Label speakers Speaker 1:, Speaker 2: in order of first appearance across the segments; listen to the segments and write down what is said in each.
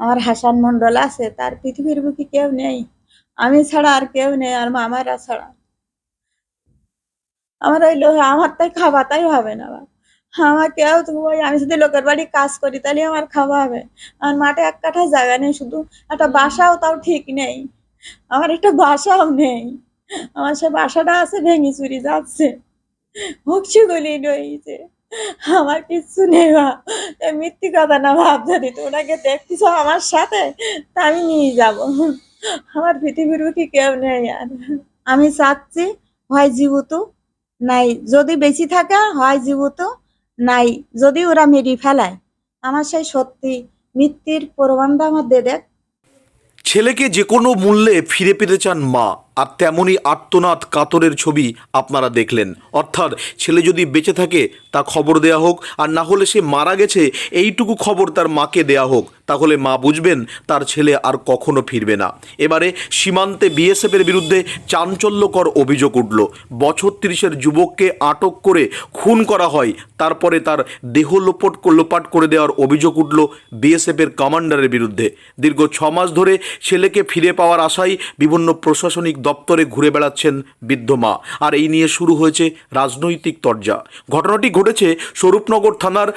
Speaker 1: আমার হাসান মন্ডল আছে, তার পৃথিবীর বুকে কেউ নেই। আমি ছাড়া আর কেউ নেই, আর মামারা ছাড়া। আমার ওই আমার তাই খাওয়া তাই হবে না। আমার কেউ তো ওই আমি যদি লোকের বাড়ি কাজ করি, তাহলে আমার খাওয়া হবে। আমার মাঠে এক কাঠা জায়গা নেই, শুধু একটা বাসাও তাও ঠিক নেই। আমার একটা বাসাও নেই। আমার সে বাসাটা আছে, ভেঙে চুরি যাচ্ছে। ভক্সি গলি রয়েছে। আমার কিচ্ছু নেই বা মিথ্যি কথা না ভাব যদি। ওনাকে দেখতেছ আমার সাথে, তা আমি নিয়ে যাব। আমার পৃথিবীর বুকে কেউ নেই আর। আমি চাচ্ছি, হয় জীবিত, নাই। যদি বেশি থাকে, হয় জীবিত, নাই। যদি ওরা মেরে ফেলায়। আমার সেই সত্যি মৃত্যুর প্রমাণটা আমার দেখ।
Speaker 2: ছেলেকে যে কোনো মূল্যে ফিরে পেতে চান মা। আর তেমনই আত্মনাথ কাতরের ছবি আপনারা দেখলেন। অর্থাৎ ছেলে যদি বেঁচে থাকে, তা খবর দেয়া হোক, আর না হলে সে মারা গেছে, এইটুকু খবর তার মাকে দেয়া হোক। তাহলে মা বুঝবেন, তার ছেলে আর কখনো ফিরবে না। এবারে সীমান্তে বিএসএফের বিরুদ্ধে চাঞ্চল্যকর অভিযোগ উঠল। বছর তিরিশের যুবককে আটক করে খুন করা হয়। তারপরে তার দেহ লোপট লোপাট করে দেওয়ার অভিযোগ উঠল বিএসএফের কমান্ডারের বিরুদ্ধে। দীর্ঘ ছ মাস ধরে ছেলেকে ফিরে পাওয়ার আশায় বিভিন্ন প্রশাসনিক দপ্তরে ঘুরে বেড়াচ্ছেন বৃদ্ধ মা। আর এই নিয়ে শুরু হয়েছে রাজনৈতিক তরজা। ঘটনাটি ঘটেছে স্বরূপনগর থানার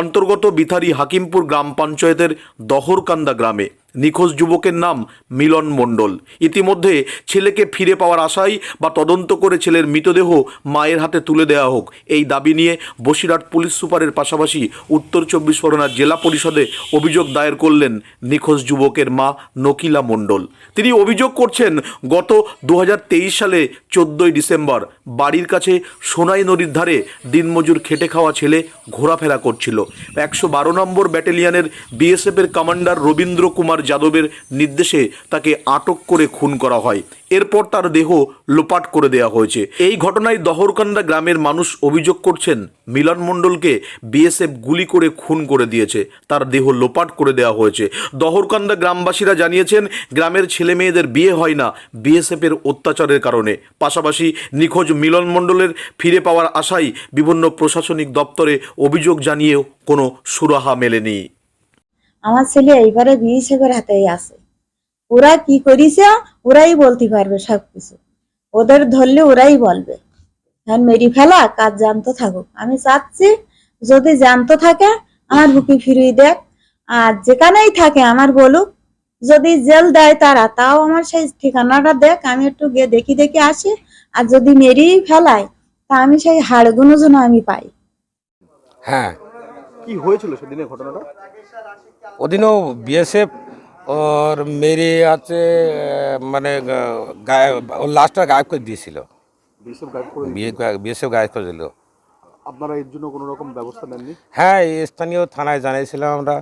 Speaker 2: অন্তর্গত বিথারি হাকিমপুর গ্রাম পঞ্চায়েতের দহরকান্দা গ্রামে। নিখোঁজ যুবকের নাম মিলন মণ্ডল। ইতিমধ্যে ছেলেকে ফিরে পাওয়ার আশায় বা তদন্ত করে ছেলের মৃতদেহ মায়ের হাতে তুলে দেওয়া হোক। এই দাবি নিয়ে বসিরহাট পুলিশ সুপারের পাশাপাশি উত্তর চব্বিশ পরগনার জেলা পরিষদে অভিযোগ দায়ের করলেন নিখোঁজ যুবকের মা নকিলা মণ্ডল। তিনি অভিযোগ করছেন, গত দু হাজার তেইশ সালে চোদ্দোই ডিসেম্বর বাড়ির কাছে সোনাই নদীর ধারে দিনমজুর খেটে খাওয়া ছেলে ঘোরাফেরা করছিল। একশো বারো নম্বর ব্যাটালিয়নের বিএসএফের কমান্ডার রবীন্দ্র কুমার যাদবের নির্দেশে তাকে আটক করে খুন করা হয়। এরপর তার দেহ লোপাট করে দেওয়া হয়েছে। এই ঘটনায় দহরকান্দা গ্রামের মানুষ অভিযোগ করছেন, মিলন মণ্ডলকে বিএসএফ গুলি করে খুন করে দিয়েছে। তার দেহ লোপাট করে দেওয়া হয়েছে। দহরকান্দা গ্রামবাসীরা জানিয়েছেন, গ্রামের ছেলে মেয়েদের বিয়ে হয় না বিএসএফের অত্যাচারের কারণে। পাশাপাশি নিখোঁজ মিলন মণ্ডলের ফিরে পাওয়ার আশায় বিভিন্ন প্রশাসনিক দপ্তরে অভিযোগ জানিয়েও কোনো সুরাহা মেলেনি।
Speaker 1: আমার ছেলে এইবারে বিএসএফের হাতেই আছে। ওরা কি করিছে? ওরাই বলতে পারবে সবকিছু। ওদের ধরলে ওরাই বলবে। এখন মেরি ফেলা কাজ জানতো থাকুক। আমি চাচ্ছি যদি জানতো থাকে আমার বুকে ফিরিয়ে দেখ। আর যেখানেই থাকে আমার বলুক। যদি জেল দেয় তারা তাও আমার সেই ঠিকানাটা দেখ। আমি একটু গিয়ে দেখি দেখি আসি। আর যদি মেরিয়ে ফেলায় তা আমি সেই হাড়গুলো যেন আমি পাই।
Speaker 3: হ্যাঁ।
Speaker 2: কি হয়েছিল সেদিনের ঘটনাটা?
Speaker 3: ওদিনও বিএসএফ ওর মেরে আছে মানে ওর লাস্টটা গায়েব করে দিয়েছিল।
Speaker 2: বিএসএফ গাইড করে
Speaker 3: বিএসএফ গায়েব করে দিল।
Speaker 2: আপনারা এর জন্য কোনো রকম ব্যবস্থা নেননি?
Speaker 3: হ্যাঁ এই স্থানীয় থানায় জানিয়েছিলাম আমরা।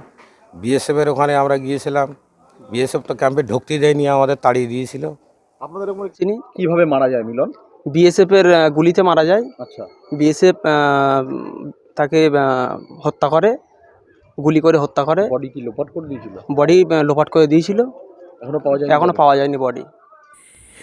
Speaker 3: বিএসএফের ওখানে আমরা গিয়েছিলাম। বিএসএফ তো ক্যাম্পে ঢুকতে দেয়নি আমাদের তাড়িয়ে দিয়েছিল।
Speaker 2: আপনাদের ওখানে
Speaker 4: চিনি
Speaker 2: কীভাবে মারা যায় মিলন?
Speaker 4: বিএসএফ এর আহ, গুলিতে মারা যায়।
Speaker 2: আচ্ছা।
Speaker 4: বিএসএফ তাকে হত্যা করে। গুলি করে হত্যা করে।
Speaker 2: বডি কি লোপাট করে দিয়েছিল?
Speaker 4: বডি লোপাট করে দিয়েছিল।
Speaker 2: এখনও পাওয়া যায়
Speaker 4: এখনও পাওয়া যায়নি বডি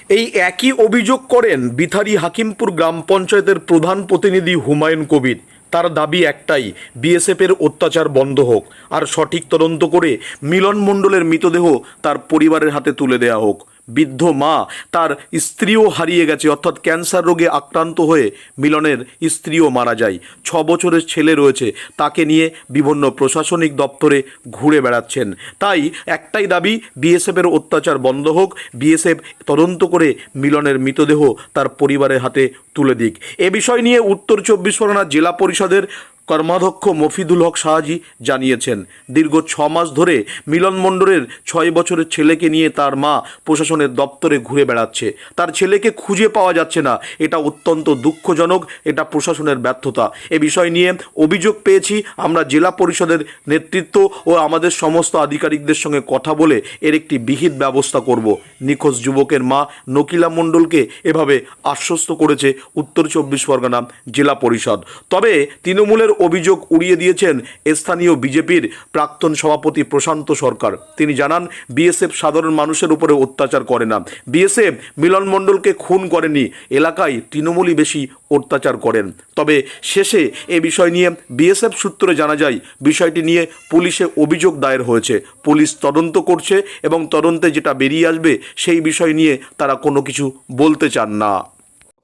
Speaker 2: এই একই অভিযোগ করেন বিথারি হাকিমপুর গ্রাম পঞ্চায়েতের প্রধান প্রতিনিধি হুমায়ুন কবির। তার দাবি একটাই বিএসএফের অত্যাচার বন্ধ হোক। আর সঠিক তদন্ত করে মিলন মণ্ডলের মৃতদেহ তার পরিবারের হাতে তুলে দেওয়া হোক। বৃদ্ধ মা তার স্ত্রীও হারিয়ে গেছে। অর্থাৎ ক্যান্সার রোগে আক্রান্ত হয়ে মিলনের স্ত্রীও মারা যায়। ছ বছরের ছেলে রয়েছে। তাকে নিয়ে বিভিন্ন প্রশাসনিক দপ্তরে ঘুরে বেড়াচ্ছেন। তাই একটাই দাবি, বিএসএফের অত্যাচার বন্ধ হোক। বিএসএফ তদন্ত করে মিলনের মৃতদেহ তার পরিবারের হাতে তুলে দিক। এ বিষয় নিয়ে উত্তর চব্বিশ পরগনা জেলা পরিষদের কর্মাধ্যক্ষ মফিদুল হক শাহাজি জানিয়েছেন, দীর্ঘ ছ মাস ধরে মিলন মণ্ডলের ছয় বছরের ছেলেকে নিয়ে তার মা প্রশাসনের দপ্তরে ঘুরে বেড়াচ্ছে। তার ছেলেকে খুঁজে পাওয়া যাচ্ছে না। এটা অত্যন্ত দুঃখজনক, এটা প্রশাসনের ব্যর্থতা। এ বিষয় নিয়ে অভিযোগ পেয়েছি, আমরা জেলা পরিষদের নেতৃত্ব ও আমাদের সমস্ত আধিকারিকদের সঙ্গে কথা বলে এর একটি বিহিত ব্যবস্থা করব। নিখোঁজ যুবকের মা নকিলা মণ্ডলকে এভাবে আশ্বস্ত করেছে উত্তর চব্বিশ পরগনা জেলা পরিষদ। তবে তৃণমূলের অভিযোগ উড়িয়ে দিয়েছেন স্থানীয় বিজেপির প্রাক্তন সভাপতি প্রশান্ত সরকার। তিনি জানান, বিএসএফ সাধারণ মানুষের উপরে অত্যাচার করে না। বিএসএফ মিলন মণ্ডলকে খুন করেনি, এলাকায় তৃণমূলই বেশি অত্যাচার করেন। তবে শেষে এ বিষয় নিয়ে বিএসএফ সূত্রে জানা যায়, বিষয়টি নিয়ে পুলিশে অভিযোগ দায়ের হয়েছে। পুলিশ তদন্ত করছে এবং তদন্তে যেটা বেরিয়ে আসবে সেই বিষয় নিয়ে তারা কোনো কিছু বলতে চান না।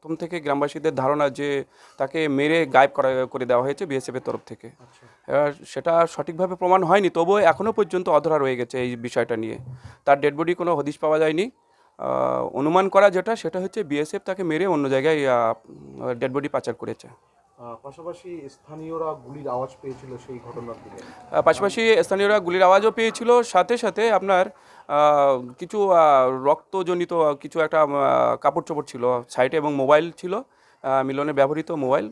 Speaker 5: প্রথম থেকে গ্রামবাসীদের ধারণা যে তাকে মেরে গায়েব করা করে দেওয়া হয়েছে বিএসএফের তরফ থেকে। এবার সেটা সঠিকভাবে প্রমাণ হয়নি তবুও এখনও পর্যন্ত অধরা রয়ে গেছে এই বিষয়টা নিয়ে। তার ডেড বডি কোনো হদিশ পাওয়া যায়নি। অনুমান করা যেটা সেটা হচ্ছে বিএসএফ তাকে মেরে অন্য জায়গায় ডেড বডি পাচার করেছে।
Speaker 6: পাশাপাশি স্থানীয়রা গুলির আওয়াজ পেয়েছিল সেই ঘটনার দিকে।
Speaker 5: পাশাপাশি স্থানীয়রা গুলির আওয়াজও পেয়েছিল সাথে সাথে আপনার কিছু রক্তজনিত কিছু একটা কাপড় চোপড় ছিল সাইডে এবং মোবাইল ছিল মিলনে ব্যবহৃত মোবাইল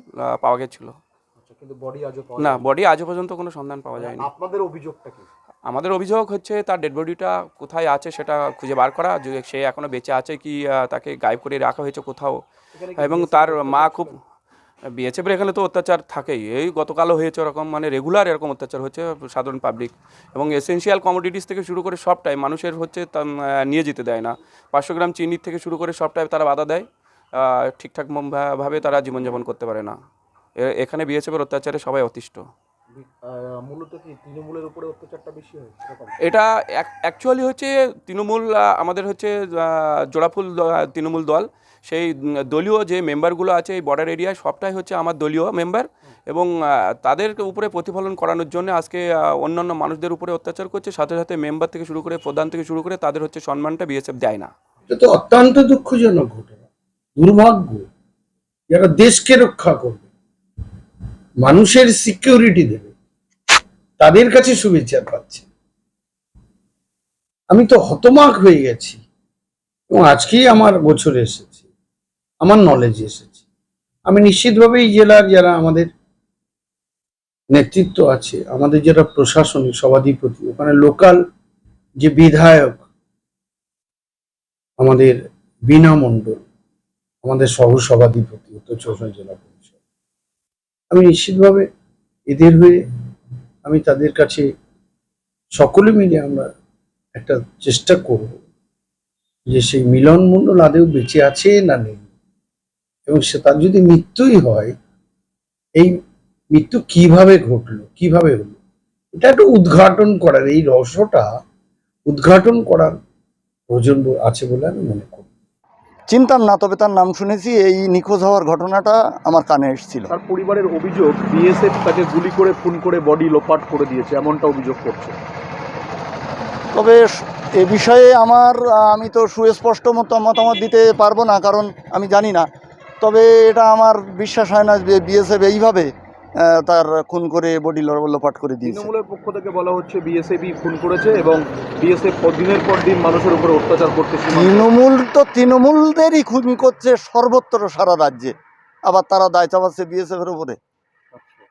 Speaker 5: পাওয়া গেছিল।
Speaker 6: আচ্ছা কিন্তু বডি আজও
Speaker 5: না বডি আজও পর্যন্ত কোনো সন্ধান পাওয়া যায়নি।
Speaker 6: আপনাদের অভিযোগটা কি?
Speaker 5: আমাদের অভিযোগ হচ্ছে তার ডেড বডিটা কোথায় আছে সেটা খুঁজে বার করা যে সে এখনও বেঁচে আছে কি তাকে গায়েব করে রাখা হয়েছে কোথাও এবং তার মা খুব বিএসএফের এখানে তো অত্যাচার থাকেই। এই গতকালও হয়েছে ওরকম মানে রেগুলার এরকম অত্যাচার হচ্ছে সাধারণ পাবলিক এবং এসেন্সিয়াল কমোডিটিস থেকে শুরু করে সবটাই মানুষের হচ্ছে নিয়ে যেতে দেয় না। পাঁচশো গ্রাম চিনির থেকে শুরু করে সবটাই তারা বাধা দেয়। ঠিকঠাকভাবে ঠিকঠাক ভাবে তারা জীবনযাপন করতে পারে না। এখানে বিএসএফের অত্যাচারে সবাই অতিষ্ঠ।
Speaker 6: মূলত কি তৃণমূলের উপরে অত্যাচারটা বেশি হয়?
Speaker 5: এটা অ্যাকচুয়ালি হচ্ছে তৃণমূল আমাদের হচ্ছে জোড়াফুল তৃণমূল দল। সেই দলীয় যে মেম্বারগুলো আছে এই বর্ডার এরিয়ায় সবটাই হচ্ছে আমার দলীয় মেম্বার এবং তাদের উপরে প্রতিফলন করানোর জন্য আজকে অন্যান্য মানুষদের উপরে অত্যাচার করছে। সাথে সাথে মেম্বার থেকে শুরু করে প্রধান থেকে শুরু করে তাদের হচ্ছে সম্মানটা বিএসএফ দেয় না।
Speaker 7: এটা তো অত্যন্ত দুঃখজনক ঘটনা দুর্ভাগ্য যারা দেশকে রক্ষা করবে মানুষের সিকিউরিটি দেবে। তাদের কাছে শুভেচ্ছা পাচ্ছে। আমি তো হতমাক হয়ে গেছি এবং আজকেই আমার বছরে এসেছে, আমার নলেজ এসেছে। আমি নিশ্চিতভাবে এই জেলার যারা আমাদের নেতৃত্ব আছে, আমাদের যারা প্রশাসনিক সভাধিপতি, ওখানে লোকাল যে বিধায়ক আমাদের বীণা মণ্ডল, আমাদের সহ সভাধিপতি, উত্তর চব্বিশ জেলা পরিষদ। আমি নিশ্চিতভাবে এদের হয়ে আমি তাদের কাছে সকলে মিলে আমরা একটা চেষ্টা করব যে সেই মিলন মণ্ডল আদেও বেঁচে আছে না নেই। এবং সে তার যদি মৃত্যুই হয়, এই মৃত্যু কীভাবে ঘটলো, কীভাবে হলো? এটা একটু উদ্ঘাটন করার, এই রহস্যটা উদ্ঘাটন করার প্রয়োজন আছে বলে আমি মনে করি।
Speaker 8: চিনতাম না তবে তার নাম শুনেছি এই নিখোঁজ হওয়ার ঘটনাটা আমার কানে এসেছিল।
Speaker 6: তার পরিবারের অভিযোগ বিএসএফ তাকে গুলি করে খুন করে বডি লোপাট করে দিয়েছে এমনটা অভিযোগ করছে।
Speaker 8: তবে এ বিষয়ে আমার আমি তো সুস্পষ্ট মতো মতামত দিতে পারব না কারণ আমি জানি না। তবে এটা আমার বিশ্বাস হয় না যে বিএসএফ এইভাবে তার খুন করে বডি লোপাট করে দিয়েছে।
Speaker 6: তৃণমূলের পক্ষ থেকে বলা হচ্ছে বিএসএফই খুন করেছে এবং বিএসএফ দিনের পর দিন মানুষের উপরে অত্যাচার করতেছে
Speaker 8: তৃণমূল তো তৃণমূলদেরই খুন করছে সর্বত্র সারা রাজ্যে। আবার তারা দায় চাপাচ্ছে বিএসএফ এর উপরে।